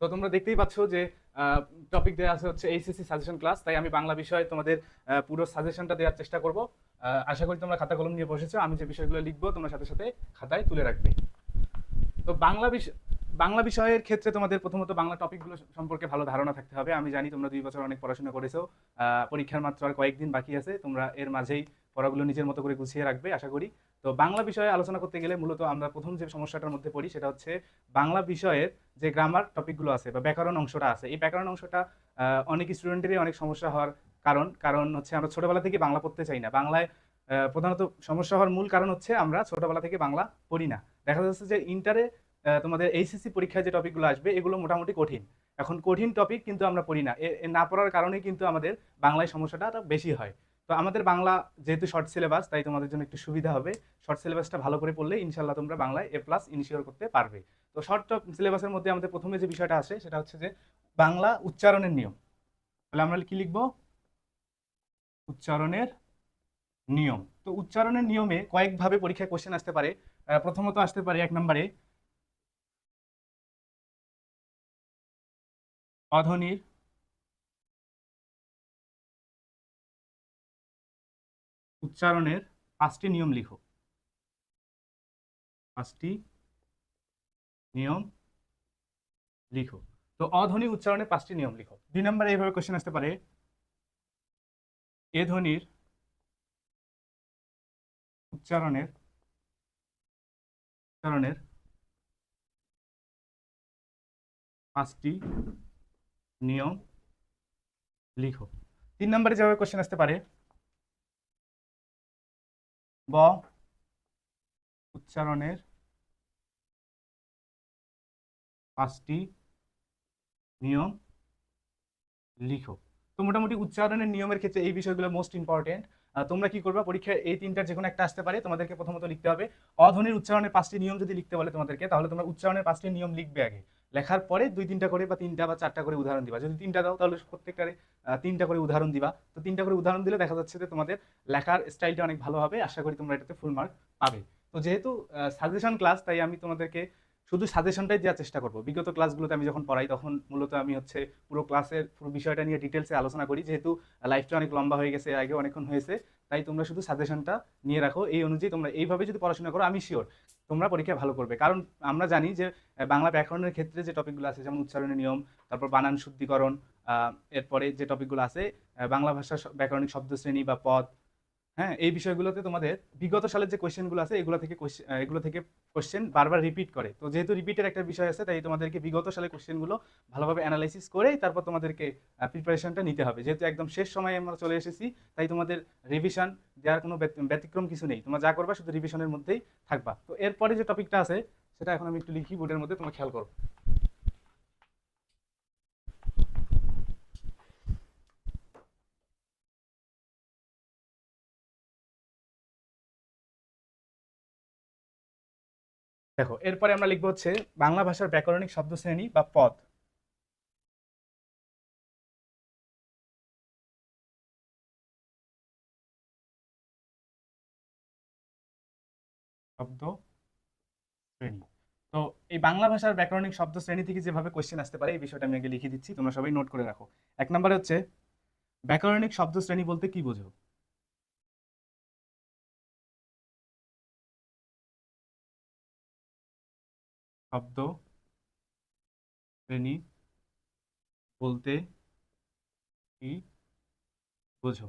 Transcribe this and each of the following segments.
তো তোমরা দেখতেই পাচ্ছ যে টপিক দেওয়া আছে হচ্ছে এইচএসসি সাজেশন ক্লাস তাই আমি বাংলা বিষয়ে তোমাদের পুরো সাজেশনটা দেওয়ার চেষ্টা করব। আশা করি তোমরা খাতা কলম নিয়ে বসেছো, আমি যে বিষয়গুলো লিখব তোমরা সাথে সাথে খাতায় তুলে রাখবে। তো বাংলা বিষয় বাংলা বিষয়ের ক্ষেত্রে তোমাদের প্রথমত বাংলা টপিকগুলো সম্পর্কে ভালো ধারণা থাকতে হবে। আমি জানি তোমরা দুই বছর অনেক পড়াশোনা করেছ পরীক্ষার মাত্র আর কয়েকদিন বাকি আছে, তোমরা এর মাঝেই পড়াগুলো নিজের মতো করে গুছিয়ে রাখবে, আশা করি। তো বাংলা বিষয়ে আলোচনা করতে গেলে মূলত আমরা প্রথম যে সমস্যাটার মধ্যে পড়ি সেটা হচ্ছে বাংলা বিষয়ের যে গ্রামার টপিকগুলো আছে বা ব্যাকরণ অংশটা আছে, এই ব্যাকরণ অংশটা অনেক স্টুডেন্টেরই অনেক সমস্যা হওয়ার কারণ। কারণ হচ্ছে আমরা ছোটবেলা থেকে বাংলা পড়তে চাই না। বাংলায় প্রধানত সমস্যা হওয়ার মূল কারণ হচ্ছে আমরা ছোটবেলা থেকে বাংলা পড়ি না। দেখা যাচ্ছে যে ইন্টারে তোমাদের এইচএসসি পরীক্ষায় যে টপিকগুলো আসবে, এগুলো মোটামুটি কঠিন। এখন কঠিন টপিক কিন্তু আমরা পড়ি না। না পড়ার কারণেই কিন্তু আমাদের বাংলায় সমস্যাটা বেশি হয়। তো আমাদের বাংলা যেহেতু শর্ট সিলেবাস তাই তোমাদের জন্য একটু সুবিধা হবে। শর্ট সিলেবাসটা ভালো করে পড়লে ইনশাল্লাহ তোমরা বাংলায় এ প্লাস ইনশিওর করতে পারবে। তো শর্ট সিলেবাসের মধ্যে আমাদের প্রথমে যে বিষয়টা আসে, সেটা হচ্ছে যে বাংলা উচ্চারণের নিয়ম। তাহলে আমরা কি লিখব? উচ্চারণের নিয়ম। তো উচ্চারণের নিয়মে কয়েকভাবে পরীক্ষায় কোশ্চেন আসতে পারে। প্রথমত আসতে পারে এক নম্বরে, অধ্বনির উচ্চারণের পাঁচটি নিয়ম লিখো। পাঁচটি নিয়ম লিখো। তো অধ্বনি উচ্চারণের পাঁচটি নিয়ম লিখো। দুই নম্বরে এইভাবে কোশ্চেন আসতে পারে। এ ধ্বনির উচ্চারণের উচ্চারণের পাঁচটি নিয়ম লিখো। তিন নম্বরে যেভাবে কোশ্চেন আসতে পারে ব উচ্চারণের পাঁচটি নিয়ম লিখো। তো মোটামুটি উচ্চারণের নিয়মের ক্ষেত্রে এই বিষয়গুলো মোস্ট ইম্পর্টেন্ট তোমরা কি করবা? পরীক্ষায় এই তিনটার যে কোনো একটা আসতে পারে, তোমাদেরকে প্রথমত লিখতে হবে। অধ্বনির উচ্চারণের পাঁচটি নিয়ম যদি লিখতে বলে তোমাদেরকে, তাহলে তোমরা উচ্চারণের পাঁচটি নিয়ম লিখবে আগে। লেখার পরে দুই, তিনটা করে বা তিনটা বা চারটা করে উদাহরণ দিবা। যদি তিনটা দাও, তাহলে প্রত্যেকটারে তিনটা করে উদাহরণ দিবা। তো তিনটা করে উদাহরণ দিলে দেখা যাচ্ছে যে তোমাদের লেখার স্টাইলটা অনেক ভালো হবে। আশা করি তোমরা এটাতে ফুল মার্ক পাবে। তো যেহেতু সাজেশন ক্লাস তাই আমি তোমাদেরকে শুধু সাজেশনটাই দেওয়ার চেষ্টা করব। বিগত ক্লাসগুলোতে আমি যখন পড়াই, তখন মূলত আমি হচ্ছে পুরো ক্লাসের পুরো বিষয়টা নিয়ে ডিটেলসে আলোচনা করি। যেহেতু লাইফটা অনেক লম্বা হয়ে গেছে, আগে অনেকক্ষণ হয়েছে, তাই তোমরা শুধু সাজেশনটা নিয়ে রাখো। এই অনুযায়ী তোমরা এইভাবে যদি পড়াশোনা করো, আমি শিওর তোমরা পরীক্ষা ভালো করবে। কারণ আমরা জানি যে বাংলা ব্যাকরণের ক্ষেত্রে যে টপিকগুলো আছে, যেমন উচ্চারণের নিয়ম, তারপর বানান শুদ্ধিকরণ এরপরে যে টপিকগুলো আছে বাংলা ভাষার স- ব্যাকরণিক শব্দশ্রেণী বা পদ হ্যাঁ এই বিষয়গুলোতে তোমাদের বিগত সালের যে কোয়েশ্চেনগুলো আছে, এগুলো থেকে এগুলো থেকে কোশ্চেন বারবার রিপিট করে। তো যেহেতু রিপিটের একটা বিষয় আছে, তাই তোমাদেরকে বিগত সালের কোয়েশ্চেনগুলো ভালোভাবে অ্যানালাইসিস করেই তারপর তোমাদেরকে প্রিপারেশনটা নিতে হবে। যেহেতু একদম শেষ সময়ে আমরা চলে এসেছি, তাই তোমাদের রিভিশন দেওয়ার কোনো ব্যতিক্রম কিছু নেই। তোমরা যা করবা শুধু রিভিশনের মধ্যেই থাকবা। তো এরপরে যে টপিকটা আছে, সেটা এখন আমি একটু লিখি বোর্ডের মধ্যে তোমরা খেয়াল করো দেখো, এরপরে আমরা লিখব হচ্ছে বাংলা ভাষার ব্যাকরণিক শব্দশ্রেণী বা পদ। শব্দ শ্রেণি তো এই বাংলা ভাষার ব্যাকরণিক শব্দ শ্রেণি থেকে যেভাবে কোয়েশ্চেন আসতে পারে, এই বিষয়টা আমি আগে লিখে দিচ্ছি, তোমরা সবাই নোট করে রাখো। এক নম্বরে হচ্ছে, ব্যাকরণিক শব্দ শ্রেণি বলতে কি বোঝো? শব্দ, শ্রেণি, বলতে কি বোঝো?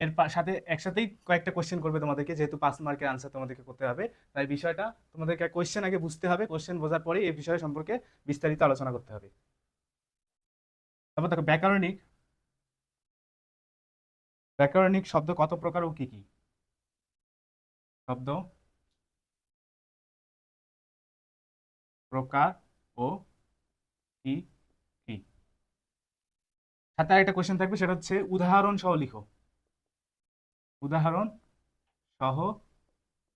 এর সাথে, একসাথেই কয়েকটা কোয়েশ্চেন করবে তোমাদেরকে, যেহেতু পাঁচ মার্কের আনসার তোমাদেরকে করতে হবে। তাই বিষয়টা তোমাদেরকে কোয়েশ্চেন আগে বুঝতে হবে কোয়েশ্চেন বোঝার পরে এই বিষয় সম্পর্কে বিস্তারিত আলোচনা করতে হবে। তারপর দেখো, ব্যাকরণিক। ব্যাকরণিক শব্দ কত প্রকার ও কি কি? শব্দ প্রকার ও কি কি? সাথে আরেকটা কোয়েশ্চেন থাকবে, সেটা হচ্ছে উদাহরণ সহ লিখো। উদাহরণ সহ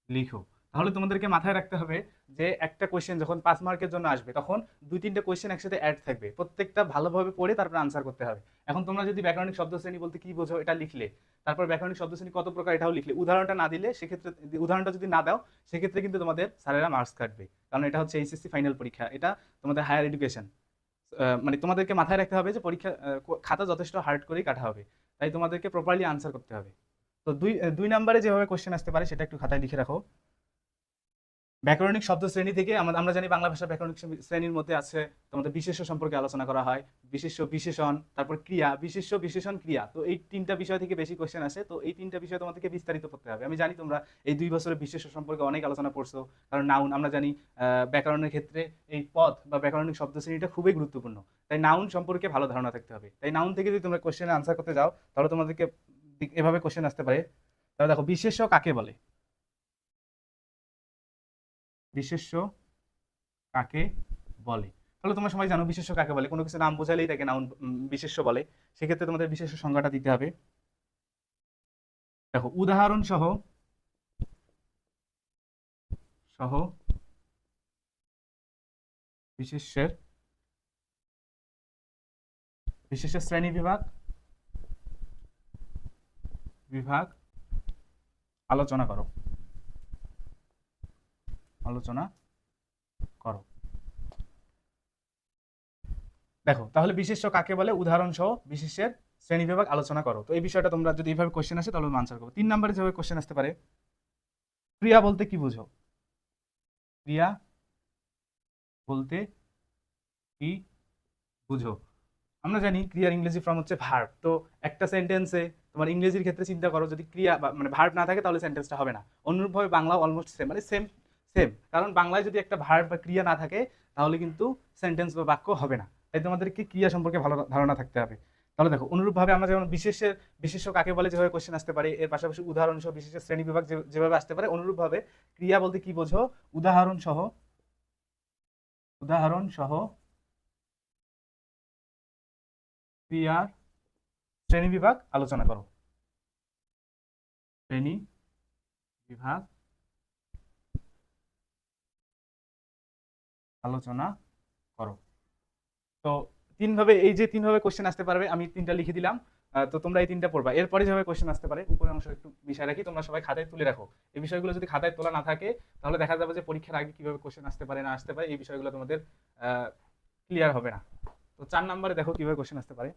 লিখো। তাহলে তোমাদেরকে মাথায় রাখতে হবে যে একটা কোয়েশ্চেন যখন পাঁচ মার্কের জন্য আসবে, তখন দুই তিনটে কোয়েশ্চেন একসাথে অ্যাড থাকবে। প্রত্যেকটা ভালোভাবে পড়ে তারপর আনসার করতে হবে। এখন তোমরা যদি ব্যাকরণিক শব্দ শ্রেণি বলতে কি বোঝো, এটা লিখলে। তারপর ব্যাকরণিক শব্দ শ্রেণি কত প্রকার, এটাও লিখলে। উদাহরণটা না দিলে সেক্ষেত্রে, উদাহরণটা যদি না দাও, সেক্ষেত্রে কিন্তু তোমাদের স্যারেরা মার্কস কাটবে। কারণ এটা হচ্ছে এইচএসসি ফাইনাল পরীক্ষা, এটা তোমাদের হায়ার এডুকেশন মানে তোমাদেরকে মাথায় রাখতে হবে যে পরীক্ষা খাতা যথেষ্ট হার্ড করেই কাটা হবে। তাই তোমাদেরকে প্রপারলি আনসার করতে হবে। তো দুই দুই নম্বরে যেভাবে কোশ্চেন আসতে পারে, সেটা একটু খাতায় লিখে রাখো। ব্যাকরণিক শব্দ শ্রেণি থেকে আমরা জানি বাংলা ভাষা ব্যাকরণিক শ্রেণির মধ্যে আছে, তোমাদের বিশেষ্য সম্পর্কে আলোচনা করা হয়, বিশেষ্য বিশেষণ, তারপর ক্রিয়া, বিশেষ্য বিশেষণ ক্রিয়া। তো এই তিনটা বিষয় থেকে বেশি কোশ্চেন আসে, তো এই তিনটা বিষয় তোমাদেরকে বিস্তারিত করতে হবে। আমি জানি তোমরা এই দুই বছরের বিশেষ্য সম্পর্কে অনেক আলোচনা করছ, কারণ নাউন আমরা জানি ব্যাকরণের ক্ষেত্রে এই পদ বা ব্যাকরণিক শব্দ শ্রেণীটা খুবই গুরুত্বপূর্ণ। তাই নাউন সম্পর্কে ভালো ধারণা থাকতে হবে। তাই নাউন থেকে যদি তোমরা কোশ্চেনে আনসার করতে যাও, তাহলে তোমাদেরকে এভাবে কোশ্চেন আসতে পারে। তাহলে দেখো, বিশেষ্য কাকে বলে? বিশেষ্য কাকে বলে? তাহলে তোমরা সবাই জানো বিশেষ্য কাকে বলে। কোনো কিছু নাম বোঝালেই তাকে উম, বিশেষ্য বলে। সেক্ষেত্রে তোমাদের বিশেষ্য সংজ্ঞাটা দিতে হবে। দেখো উদাহরণ সহ সহ বিশেষ্যের বিশেষ্য শ্রেণি বিভাগ বিভাগ আলোচনা করো। আলোচনা করো। দেখো, তাহলে বিশেষ্য কাকে বলে? উদাহরণ সহ বিশেষের শ্রেণি বিভাগ আলোচনা করো। তো এই বিষয়টা তোমরা যদি এইভাবে কোশ্চেন আসে, তাহলে আনসার করো তিন নম্বরে যেভাবে কোশ্চেন আসতে পারে ক্রিয়া বলতে কি বুঝো? ক্রিয়া বলতে কি বুঝো? আমরা জানি ক্রিয়ার ইংরেজি ফর্ম হচ্ছে ভার্ব তো একটা সেন্টেন্সে তোমার ইংরেজির ক্ষেত্রে চিন্তা করো, যদি ক্রিয়া মানে ভার্ব না থাকে, তাহলে সেন্টেন্সটা হবে না। অনুরূপভাবে বাংলা অলমোস্ট সেম মানে সেম সেম কারণ বাংলায় যদি একটা ভার্ব বা ক্রিয়া না থাকে, তাহলে কিন্তু সেন্টেন্স বা বাক্য হবে না। তাই তোমাদেরকে ক্রিয়া সম্পর্কে ভালো ধারণা থাকতে হবে। তাহলে দেখো, অনুরূপভাবে আমরা যেমন বিশেষের বিশেষ্য কাকে বলে যেভাবে কোশ্চেন আসতে পারে, এর পাশাপাশি উদাহরণ সহ বিশেষের শ্রেণি বিভাগ যেভাবে আসতে পারে, অনুরূপভাবে ক্রিয়া বলতে কি বোঝো? উদাহরণ সহ উদাহরণ সহ ক্রিয়ার শ্রেণি বিভাগ আলোচনা করো। শ্রেণি বিভাগ আলোচনা করো। তো তিনভাবে এই যে তিনভাবে কোশ্চেন আসতে পারবে, আমি তিনটা লিখে দিলাম। তো তোমরা এই তিনটা পড়বা। এরপরে যেভাবে কোশ্চেন আসতে পারে উপরে অংশ একটু বিষয় রাখি, তোমরা সবাই খাতায় তুলে রাখো। এই বিষয়গুলো যদি খাতায় তোলা না থাকে, তাহলে দেখা যাবে যে পরীক্ষার আগে কীভাবে কোশ্চেন আসতে পারে, না আসতে পারে, এই বিষয়গুলো তোমাদের ক্লিয়ার হবে না। তো চার নম্বরে দেখো কীভাবে কোশ্চেন আসতে পারে।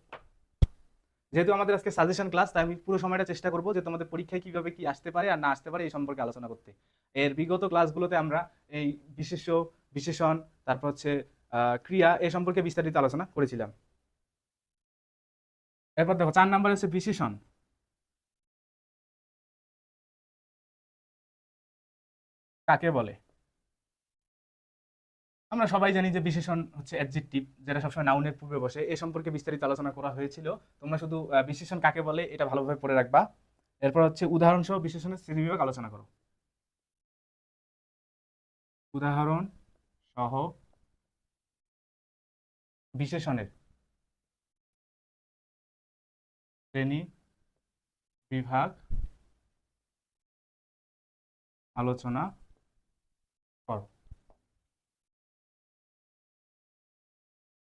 যেহেতু আমাদের আজকে সাজেশন ক্লাস তাই আমি পুরো সময়টা চেষ্টা করব যে তোমাদের পরীক্ষায় কীভাবে কি আসতে পারে আর না আসতে পারে এই সম্পর্কে আলোচনা করতে। এর বিগত ক্লাসগুলোতে আমরা এই বিশেষ্য, বিশেষণ, তারপর হচ্ছে ক্রিয়া এ সম্পর্কে বিস্তারিত আলোচনা করেছিলাম। এরপর দেখো, চার নাম্বার হচ্ছে বিশেষণ। কাকে বলে? আমরা সবাই জানি যে বিশেষণ হচ্ছে অ্যাডজেক্টিভ যেটা সবসময় নাউনের পূর্বে বসে। এ সম্পর্কে বিস্তারিত আলোচনা করা হয়েছিল। তোমরা শুধু বিশেষণ কাকে বলে এটা ভালোভাবে পড়ে রাখবা। এরপর হচ্ছে উদাহরণ সহ বিশেষণের শ্রেণীবিভাগ আলোচনা করো। উদাহরণ সহ বিশেষণের শ্রেণি বিভাগ আলোচনা করো।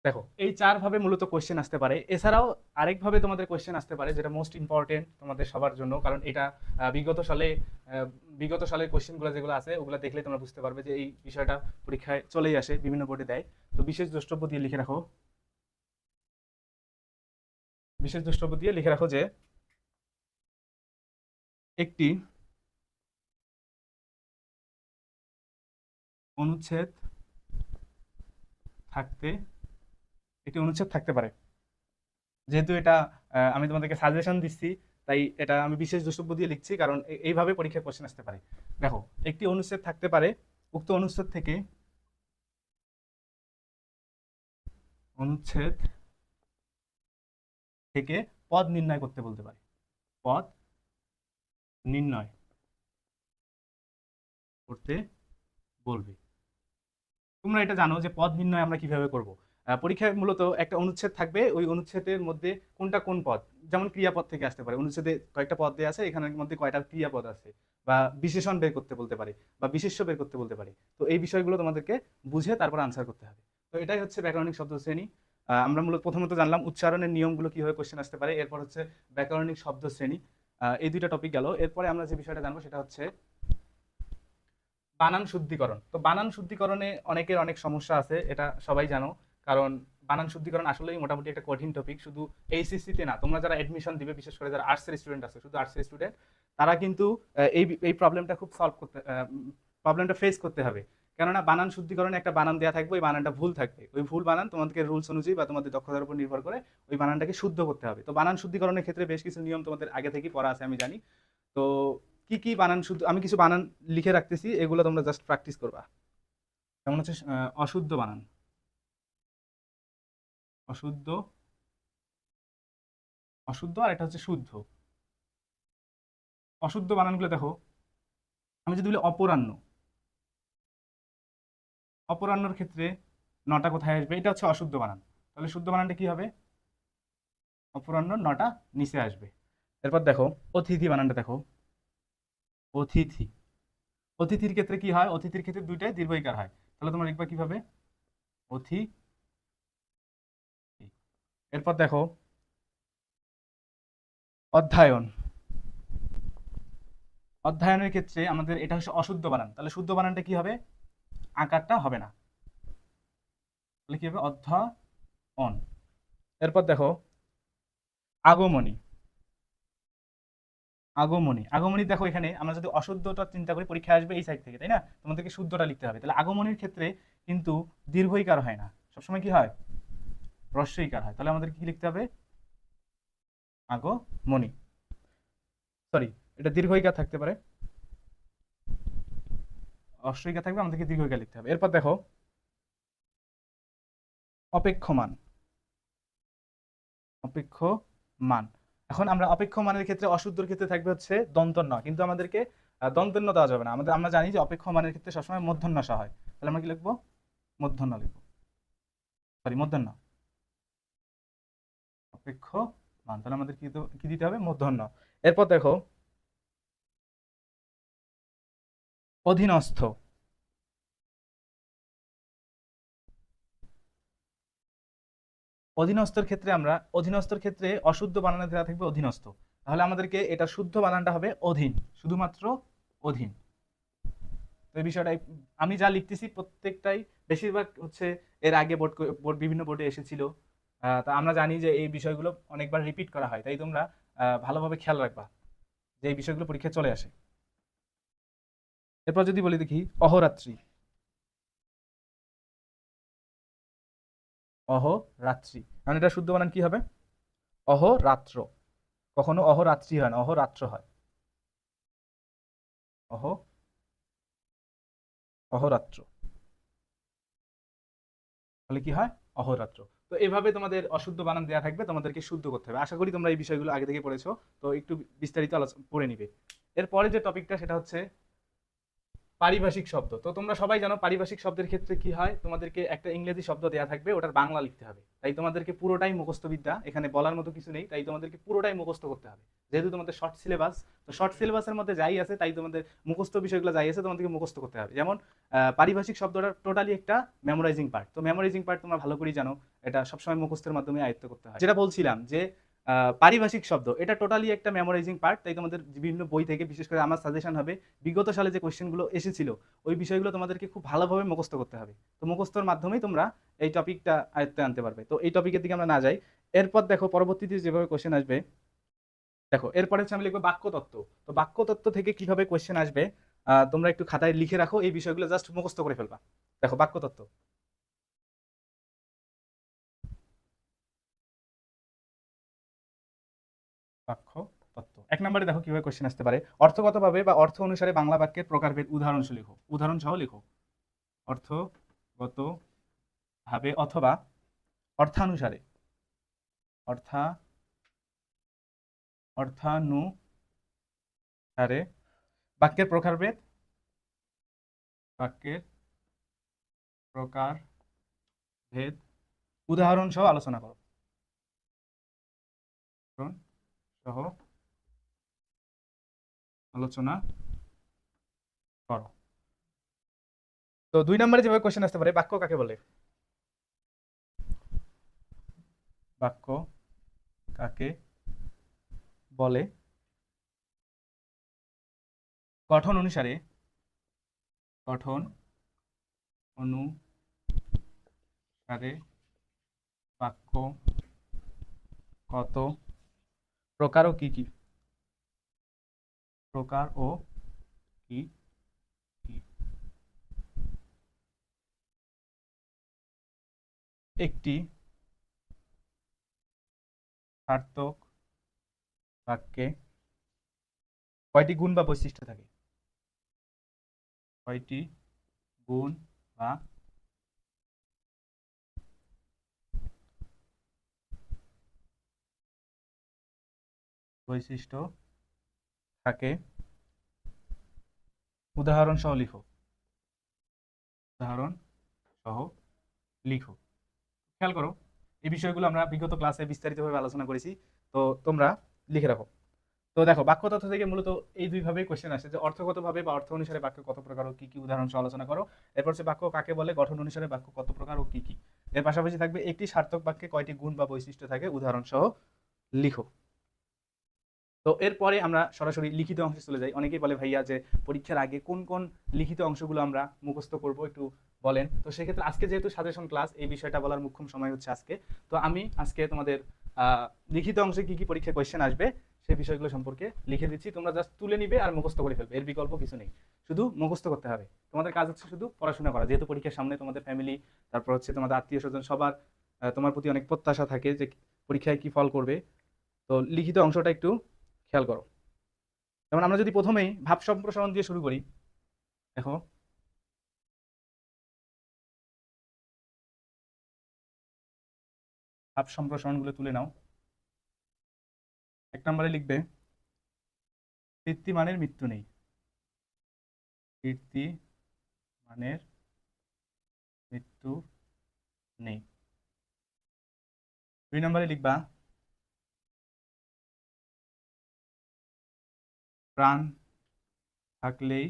দেখো। এই চার ভাবে মূলত কোশ্চেন আসতে পারে। এছাড়াও আরেকভাবে তোমাদের কোশ্চেন আসতে পারে যেটা মোস্ট ইম্পর্টেন্ট তোমাদের সবার জন্য, কারণ এটা বিগত সালে বিগত সালের কোশ্চেনগুলো যেগুলো আছে, ওগুলো দেখলে তোমরা বুঝতে পারবে যে এই বিষয়টা পরীক্ষায় চলেই আসে, বিভিন্ন বোর্ডে দেয়। তো বিশেষ দ্রষ্টব্য দিয়ে লিখে রাখো। বিশেষ দ্রষ্টব্য দিয়ে লিখে রাখো যে একটি অনুচ্ছেদ থাকতে একটি অনুচ্ছেদ থাকতে পারে। যেহেতু এটা আমি তোমাদেরকে সাজেশন দিচ্ছি, তাই এটা আমি বিশেষ দ্রষ্টব্য দিয়ে লিখছি, কারণ এইভাবে পরীক্ষায় কোশ্চেন আসতে পারে। দেখো, একটি অনুচ্ছেদ থাকতে পারে, উক্ত অনুচ্ছেদ থেকে অনুচ্ছেদ থেকে পদ নির্ণয় করতে বলতে পারে। পদ নির্ণয় করতে বলবে। তোমরা এটা জানো যে পদ নির্ণয় আমরা কীভাবে করব। পরীক্ষায় মূলত একটা অনুচ্ছেদ থাকবে। ওই অনুচ্ছেদের মধ্যে কোনটা কোন পদ, যেমন ক্রিয়াপদ থেকে আসতে পারে। অনুচ্ছেদে কয়েকটা পদ দেওয়া আছে, এখানের মধ্যে কয়টা ক্রিয়াপদ আছে বা বিশেষণ বের করতে বলতে পারে বা বিশেষ্য বের করতে বলতে পারে। তো এই বিষয়গুলো তোমাদেরকে বুঝে তারপর আনসার করতে হবে। তো এটাই হচ্ছে ব্যাকরণিক শব্দ শ্রেণি আমরা মূলত প্রথমত জানলাম উচ্চারণের নিয়মগুলো কীভাবে কোশ্চেন আসতে পারে, এরপর হচ্ছে ব্যাকরণিক শব্দ শ্রেণি এই দুইটা টপিক গেল। এরপরে আমরা যে বিষয়টা জানব সেটা হচ্ছে বানান শুদ্ধিকরণ। তো বানান শুদ্ধিকরণে অনেকের অনেক সমস্যা আছে, এটা সবাই জানো। কারণ বানান শুদ্ধিকরণ আসলেই মোটামুটি একটা কঠিন টপিক শুধু এইচএসসিতে না। তোমরা যারা এডমিশন দিবে, বিশেষ করে যারা আর্টসের স্টুডেন্ট আছে, শুধু আর্টসের স্টুডেন্ট তারা কিন্তু এই এই প্রবলেমটা খুব সলভ করতে প্রবলেমটা ফেস করতে হবে। কেননা বানান শুদ্ধিকরণে একটা বানান দেওয়া থাকবে, ওই বানানটা ভুল থাকবে। ওই ভুল বানান তোমাদেরকে রুলস অনুযায়ী বা তোমাদের দক্ষতার উপর নির্ভর করে ওই বানানটাকে শুদ্ধ করতে হবে। তো বানান শুদ্ধিকরণের ক্ষেত্রে বেশ কিছু নিয়ম তোমাদের আগে থেকেই পড়া আছে, আমি জানি। তো কি কি বানান শুদ্ধ, আমি কিছু বানান লিখে রাখতেছি, এগুলো তোমরা জাস্ট প্র্যাকটিস করবা। যেমন হচ্ছে অশুদ্ধ বানান। অশুদ্ধ অশুদ্ধ আর এটা হচ্ছে শুদ্ধ। অশুদ্ধ বানানগুলো দেখো, আমি যদি বলি অপরাহ্ন, অপরাহ্নর ক্ষেত্রে নটা কোথায় আসবে? এটা হচ্ছে অশুদ্ধ বানান। তাহলে শুদ্ধ বানানটা কি হবে? অপরাহ্ন নটা নিচে আসবে। এরপর দেখো, অতিথি বানানটা দেখো। অতিথি, অতিথির ক্ষেত্রে কি হয়? অতিথির ক্ষেত্রে দুইটাই দীর্ঘইকার হয়। তাহলে তোমরা লিখবা কীভাবে? অথি এরপর দেখো, অধ্যায়ন। অধ্যায়নের ক্ষেত্রে আমাদের এটা হচ্ছে অশুদ্ধ বানান। তাহলে শুদ্ধ বানানটা কি হবে? আকারটা হবে না। তাহলে কি হবে? অধ্যয়ন। এরপর দেখো, আগমনী। আগমনী। আগমনী দেখো এখানে আমরা যদি অশুদ্ধটা চিন্তা করি, পরীক্ষা আসবে এই সাইড থেকে, তাই না? তোমাদেরকে শুদ্ধটা লিখতে হবে। তাহলে আগমনীর ক্ষেত্রে কিন্তু দীর্ঘইকার হয় না। সবসময় কি হয়? রস্যইকার হয়? তাহলে আমাদের কি লিখতে হবে? আগমনী সরি এটা দীর্ঘইকার থাকতে পারে। অস্বইকার থাকবে, আমাদেরকে দীর্ঘইকার লিখতে হবে। এরপর দেখো, অপেক্ষমান। অপেক্ষমান। এখন আমরা অপেক্ষমানের ক্ষেত্রে অশুদ্ধর ক্ষেত্রে থাকবে হচ্ছে দন্তন্য। কিন্তু আমাদেরকে দন্তন্য দেওয়া যাবে না। আমাদের, আমরা জানি যে অপেক্ষমানের ক্ষেত্রে সবসময় মধ্যন্যসা হয়। তাহলে আমরা কি লিখব? মধ্যন্য লিখব। সরি মধ্যন্য। অপেক্ষ মান তাহলে আমাদের কি দিতে- হবে? মধ্যন্য এরপর দেখো, অধীনস্থ। অধীনস্থর ক্ষেত্রে আমরা অধীনস্থর ক্ষেত্রে অশুদ্ধ বানানে দেওয়া থাকবে অধীনস্থ। তাহলে আমাদেরকে এটা শুদ্ধ বানানটা হবে অধীন, শুধুমাত্র অধীন। তো এই বিষয়টাই আমি যা লিখতেছি প্রত্যেকটাই বেশিরভাগ হচ্ছে এর আগে বোর্ড বিভিন্ন বোর্ডে এসেছিল। তা আমরা জানি যে এই বিষয়গুলো অনেকবার রিপিট করা হয়, তাই তোমরা ভালোভাবে খেয়াল রাখবা যে এই বিষয়গুলো পরীক্ষায় চলে আসে। এরপর যদি বলি দেখি, অহরাত্রি। অহরাত্রি কারণ এটা শুদ্ধ বানান কি হবে? অহরাত্র। কখনো অহরাত্রি হয় না, অহরাত্র হয়। অহ, অহরাত্র। তাহলে কি হয়? অহরাত্র। তো এভাবে তোমাদের অশুদ্ধ বানান দেওয়া থাকবে, তোমাদেরকে শুদ্ধ করতে হবে। আশা করি তোমরা এই বিষয়গুলো আগে থেকে পড়েছো, তো একটু বিস্তারিত আলোচনা পড়ে নিবে। এরপরে যে টপিকটা সেটা হচ্ছে পারিভাষিক শব্দ। তো তোমরা সবাই জানো পারিভাষিক শব্দের ক্ষেত্রে কি হয়? তোমাদেরকে একটা ইংরেজি শব্দ দেওয়া থাকবে, ওটার বাংলা লিখতে হবে। তাই তোমাদেরকে পুরোটাই মুখস্থ বিদ্যা এখানে বলার মতো কিছু নেই, তাই তোমাদেরকে পুরোটাই মুখস্থ করতে হবে। যেহেতু তোমাদের শর্ট সিলেবাস তো শর্ট সিলেবাসের মধ্যে যাই আছে, তাই তোমাদের মুখস্থ বিষয়গুলো যাই আছে, তোমাদেরকে মুখস্থ করতে হবে। যেমন পারিভাষিক শব্দটা টোটালি একটা মেমোরাইজিং পার্ট তো মেমোরাইজিং পার্ট তোমরা ভালো করেই জানো, এটা সবসময় মুখস্থের মাধ্যমে আয়ত্ত করতে হয়। যেটা বলছিলাম যে পারিভাষিক শব্দ। এটা টোটালি একটা মেমোরাইজিং পার্ট তাই তোমাদের বিভিন্ন বই থেকে, বিশেষ করে আমার সাজেশন হবে, বিগত সালে যে কোয়েশ্চেনগুলো এসেছিল, ওই বিষয়গুলো তোমাদেরকে খুব ভালোভাবে মুখস্থ করতে হবে। তো মুখস্থর মাধ্যমেই তোমরা এই টপিকটা আয়ত্তে আনতে পারবে। তো এই টপিকের দিকে আমরা না যাই। এরপর দেখো, পরবর্তীতে যেভাবে কোশ্চেন আসবে, দেখো, এরপরে হচ্ছে আমি লিখব বাক্যতত্ত্ব। তো বাক্যতত্ত্ব থেকে কীভাবে কোয়েশ্চেন আসবে তোমরা একটু খাতায় লিখে রাখো, এই বিষয়গুলো জাস্ট মুখস্থ করে ফেলবা। দেখো, বাক্যতত্ত্ব। বাক্য, তত্ত্ব। এক নম্বরে দেখো কীভাবে কোশ্চেন আসতে পারে। অর্থগতভাবে বা অর্থ অনুসারে বাংলা বাক্যের প্রকারভেদ উদাহরণ লিখো। উদাহরণ সহ লিখো। অর্থগত ভাবে অথবা অর্থানুসারে। অর্থা, অর্থানুসারে বাক্যের প্রকারভেদ? বাক্যের প্রকার ভেদ উদাহরণ সহ আলোচনা করো। সহ আলোচনা করো। তো দুই নম্বরে যেভাবে কোশ্চেন আসতে পারে, বাক্য কাকে বলে? বাক্য কাকে বলে? গঠন অনুসারে গঠন অনুসারে বাক্য কত প্রকার ও কি কি? প্রকার ও কি একটি সার্থক বাক্যে কয়টি গুণ বা বৈশিষ্ট্য থাকে? কয়টি গুণ বা বৈশিষ্ট্য থাকে। উদাহরণ সহ লিখো। উদাহরণ সহ লিখো। খেয়াল করো, এই বিষয়গুলো আমরা বিগত ক্লাসে বিস্তারিতভাবে আলোচনা করেছি। তো তোমরা লিখে রাখো। তো দেখো, বাক্য তথ্য থেকে মূলত এই দুইভাবে কোয়েশ্চেন আসে যে অর্থগতভাবে বা অর্থ অনুসারে বাক্য কত প্রকার ও কী কী উদাহরণ সহ আলোচনা করো। এরপর সে বাক্য কাকে বলে, গঠন অনুসারে বাক্য কত প্রকার ও কী কী। এর পাশাপাশি থাকবে একটি সার্থক বাক্যে কয়টি গুণ বা বৈশিষ্ট্য থাকে উদাহরণ সহ লিখো। তো এরপরে আমরা সরাসরি লিখিত অংশে চলে যাই। অনেকেই বলে ভাইয়া যে পরীক্ষার আগে কোন কোন লিখিত অংশগুলো আমরা মুখস্থ করব একটু বলেন। তো সেক্ষেত্রে আজকে যেহেতু সাজেশন ক্লাস এই বিষয়টা বলার মুখ্যম সময় হচ্ছে আজকে। তো আমি আজকে তোমাদের লিখিত অংশে কি কি পরীক্ষায় কোয়েশ্চেন আসবে সেই বিষয়গুলো সম্পর্কে লিখে দিচ্ছি। তোমরা জাস্ট তুলে নিবে আর মুখস্থ করে ফেলবে। এর বিকল্প কিছু নেই। শুধু মুখস্থ করতে হবে। তোমাদের কাজ হচ্ছে শুধু পড়াশোনা করা। যেহেতু পরীক্ষার সামনে তোমাদের ফ্যামিলি তারপর হচ্ছে তোমাদের আত্মীয় স্বজন সবার তোমার প্রতি অনেক প্রত্যাশা থাকে যে পরীক্ষায় কি ফল করবে। তো লিখিত অংশটা একটু খেয়াল করো। যেমন আমরা যদি প্রথমেই ভাব সম্প্রসারণ দিয়ে শুরু করি, দেখো। ভাব সম্প্রসারণগুলো তুলে নাও। এক নম্বরে লিখবে কীর্তিমানের মৃত্যু নেই। কীর্তি মানের মৃত্যু নেই। দুই নম্বরে লিখবা প্রাণ থাকলেই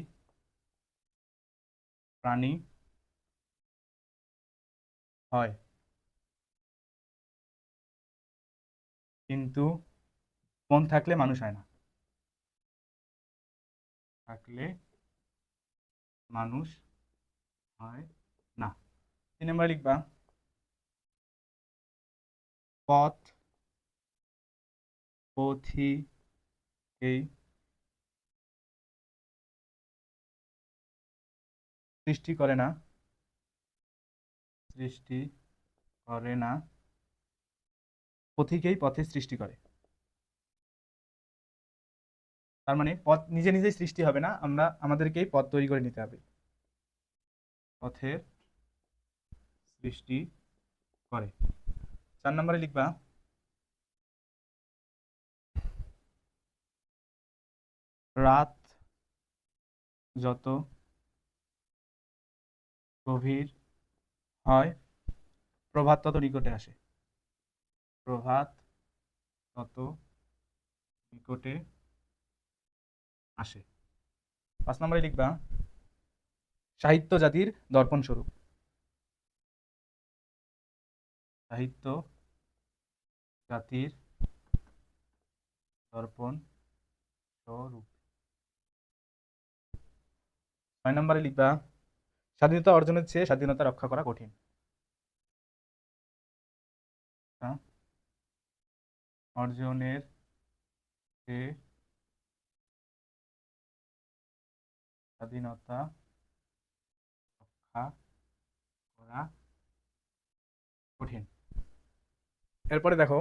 প্রাণী হয়। কিন্তু মন থাকলে মানুষ হয় না। থাকলে মানুষ হয় না। তিন নম্বর লিখবা, পথ পথি এই সৃষ্টি করে না। সৃষ্টি করে না। পথিকেই পথের সৃষ্টি করে। তার মানে পথ নিজে নিজেই সৃষ্টি হবে না, আমরা আমাদেরকেই পথ তৈরি করে নিতে হবে। পথের সৃষ্টি করে। চার নম্বরে লিখবা, রাত যত গভীর হয়, প্রভাত তত নিকটে আসে। প্রভাত তত নিকটে আসে। পাঁচ নম্বরে লিখবা, সাহিত্য জাতির দর্পণ স্বরূপ। সাহিত্য জাতির দর্পণ স্বরূপ। ছয় নম্বরে লিখবা স্বাধীনতা অর্জনের চেয়ে স্বাধীনতা রক্ষা করা কঠিন হ্যাঁ? অর্জনের চেয়ে স্বাধীনতা রক্ষা করা কঠিন এরপরে দেখো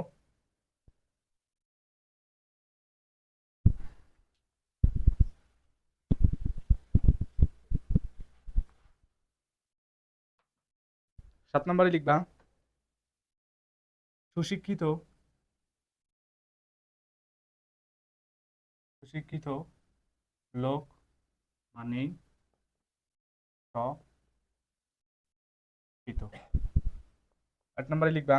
সাত নম্বরে লিখবা। সুশিক্ষিত। সুশিক্ষিত লোক মানেই শিক্ষিত আট নম্বরে লিখবা।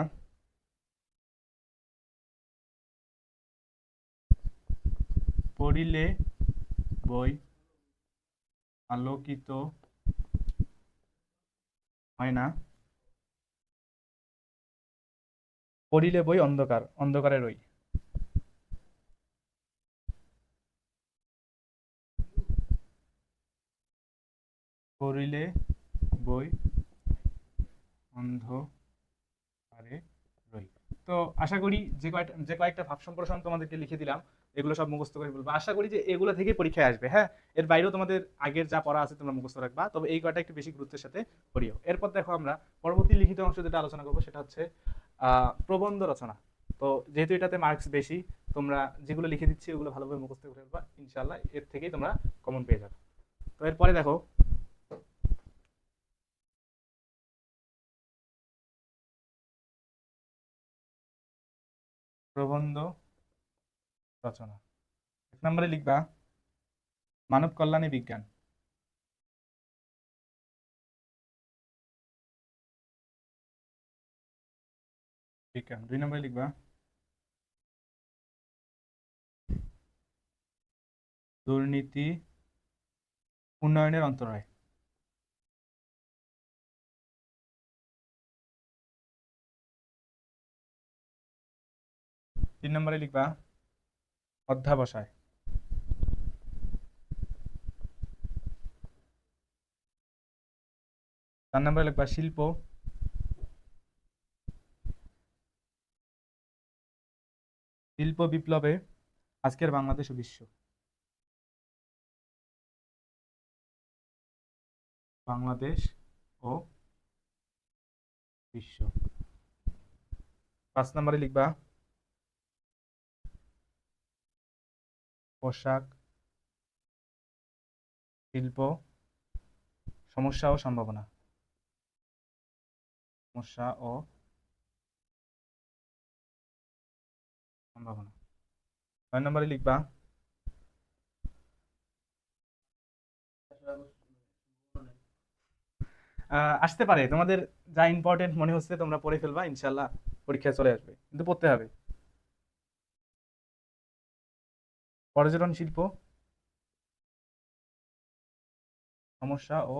পড়িলে বই আলোকিত হয় না। পড়িলে বই অন্ধকার, অন্ধকারে রই। পড়িলে বই অন্ধকারে তো আশা করি যে কয়েকটা যে কয়েকটা ভাব সম্প্রসারণ তোমাদেরকে লিখে দিলাম, এগুলো সব মুখস্থ করে বলব আশা করি যে এগুলো থেকে পরীক্ষায় আসবে হ্যাঁ? এর বাইরেও তোমাদের আগের যা পড়া আছে তোমরা মুখস্থ রাখবা, তবে এই কয়টা একটু বেশি গুরুত্বের সাথে পড়িও। এরপর দেখো আমরা পরবর্তী লিখিত অংশ যেটা আলোচনা করব সেটা হচ্ছে প্রবন্ধ রচনা। তো যেহেতু এটাতে মার্কস বেশি, তোমরা যেগুলো লিখে দিচ্ছি ওগুলো ভালোভাবে মুখস্থ করে ফেলবা ইনশাল্লাহ এর থেকেই তোমরা কমন পেয়ে যাবে। তো এরপরে দেখো, প্রবন্ধ রচনা। এক নম্বরে লিখবা, মানব কল্যাণী বিজ্ঞান। বিজ্ঞান দুই নম্বরে লিখবা। দুর্নীতি উন্নয়নের অন্তরায়। তিন নম্বরে লিখবা, অধ্যাবসায়। চার নম্বরে লিখবা, শিল্প শিল্প বিপ্লবে আজকের বাংলাদেশ ও বিশ্ব। বাংলাদেশ ও বিশ্ব। পাঁচ নম্বরে লিখবা, পোশাক, শিল্প, সমস্যা ও সম্ভাবনা। সমস্যা ও সম্ভাবনা। ছয় নম্বরে লিখবা আসতে পারে। তোমাদের যা ইম্পর্টেন্ট মনে হচ্ছে তোমরা পড়ে ফেলবা ইনশাল্লাহ পরীক্ষায় চলে আসবে। কিন্তু পড়তে হবে। পর্যটন শিল্প, সমস্যা ও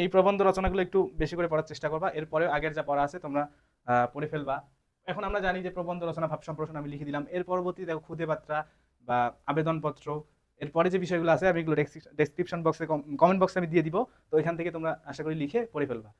এই প্রবন্ধ রচনাগুলো একটু বেশি করে পড়ার চেষ্টা করবা। এরপরে আগের যা পড়া আছে তোমরা পড়ে ফেলবা। এখন আমরা জানি যে প্রবন্ধ রচনা, ভাব সম্প্রসারণ আমি লিখে দিলাম। এর পরবর্তী দেখো, খুদে বার্তা বা আবেদনপত্র। এরপরে যে বিষয়গুলো আছে, আমি এগুলো ডেসক্রিপশন বক্সে কমেন্ট বক্সে আমি দিয়ে দিব। তো এখান থেকে তোমরা আশা করি লিখে পড়ে ফেলবা।